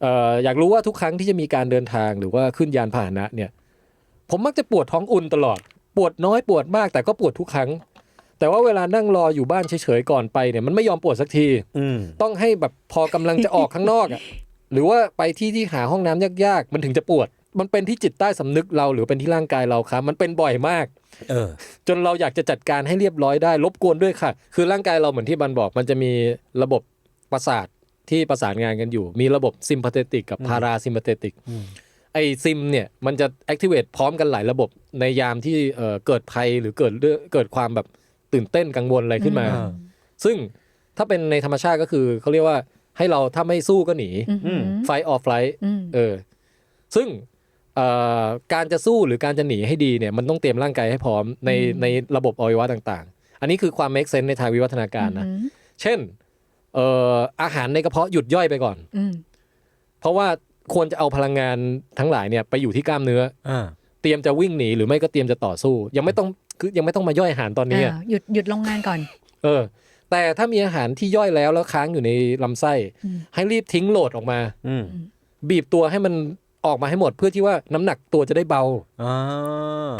เอ่ออยากรู้ว่าทุกครั้งที่จะมีการเดินทางหรือว่าขึ้นยานพาหนะเนี่ย ผมมักจะปวดท้องอุ่นตลอด ปวดน้อยปวดมากแต่ก็ปวดทุกครั้ง แต่ว่าเวลานั่งรออยู่บ้านเฉยๆก่อนไปเนี่ยมันไม่ยอมปวดสักทีอืมต้องให้แบบพอกำลังจะออกข้างนอกอะหรือว่าไปที่ที่หาห้องน้ำยากๆ มันถึงจะปวด มันเป็นที่จิตใต้สำนึกเราหรือเป็นที่ร่างกายเราครับ มันเป็นบ่อยมาก เออ จนเราอยากจะจัดการให้เรียบร้อยได้รบกวนด้วยค่ะ คือร่างกายเราเหมือนที่บันบอก มันจะมีระบบประสาท ที่ประสานงานกันอยู่ มีระบบซิมพาเทติกกับพาราซิมพาเทติกอืมไอซิมเนี่ยมันจะ activate พร้อมกันหลายระบบในยามที่เอ่อเกิดภัยหรือเกิดเรื่องเกิดความแบบตื่นเต้นกังวลอะไรขึ้นมาอ่าซึ่งถ้าเป็นในธรรมชาติก็คือเขาเรียกว่าให้เราถ้าไม่สู้ก็หนีอืมอืมไฟออฟไลท์อืมเออซึ่งเอ่อการจะสู้หรือการจะหนีให้ดีเนี่ยมันต้องเตรียมร่างกายให้พร้อมในในระบบอวัยวะต่างๆ อันนี้คือความ make sense ในทางวิวัฒนาการนะอืมเช่น เอ่ออาหารในกระเพาะหยุดย่อยไปก่อน อืมเพราะว่าควรจะเอาพลังงานทั้งหลายเนี่ยไปอยู่ที่กล้ามเนื้อ อ่า เตรียมจะวิ่งหนีหรือไม่ก็เตรียมจะต่อสู้ ยังไม่ต้องคือยังไม่ต้องมาย่อยอาหารตอนนี้อะอ่าหยุดหยุดโรงงานก่อน เออ แต่ถ้ามีอาหารที่ย่อยแล้วแล้วค้างอยู่ในลำไส้ อืม ให้รีบทิ้งโหลดออกมา อืม บีบตัวให้มัน ออกมาให้หมดเพื่อที่ว่าน้ำหนักตัวจะได้เบา อ่า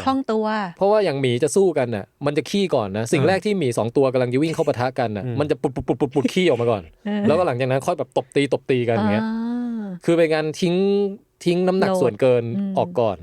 คล่องตัว เพราะว่าอย่างหมีจะสู้กันน่ะ มันจะขี้ก่อนนะ สิ่งอ่าแรกที่หมีสองตัวกำลังจะวิ่งเข้าปะทะกันน่ะ อืม มันจะปุดปุดปุดปุดปุดขี้ออกมาก่อน เออ แล้วก็หลังจากนั้นค่อยแบบตบตีตบตีกันอย่างเงี้ย อ่า คือเป็นการทิ้งทิ้งน้ำหนักโหลดส่วนเกินอืมออกก่อน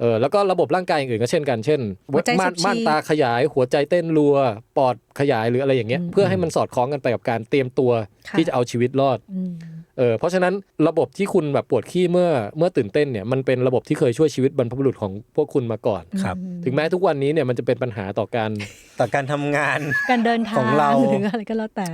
เออแล้วก็ระบบร่างกายอื่นๆก็เช่นกัน เช่นหัวใจม่านสูบฉีดม่านตาขยาย หัวใจเต้นรัว ปอดขยายหรืออะไรอย่างเงี้ย อืมเพื่อให้มันสอดคล้องกันไปกับการเตรียมตัวค่ะ ที่จะเอาชีวิตรอด อืม เออเพราะฉะนั้นระบบที่คุณแบบปวดขี้เมื่อเมื่อตื่นเต้นเนี่ยมันเป็นระบบที่เคยช่วยชีวิตบรรพบุรุษของพวกคุณมาก่อนครับ ถึงแม้ทุกวันนี้เนี่ยมันจะเป็นปัญหาต่อการต่อการทำงานการเดินทางของเราหรืออะไรก็แล้วแต่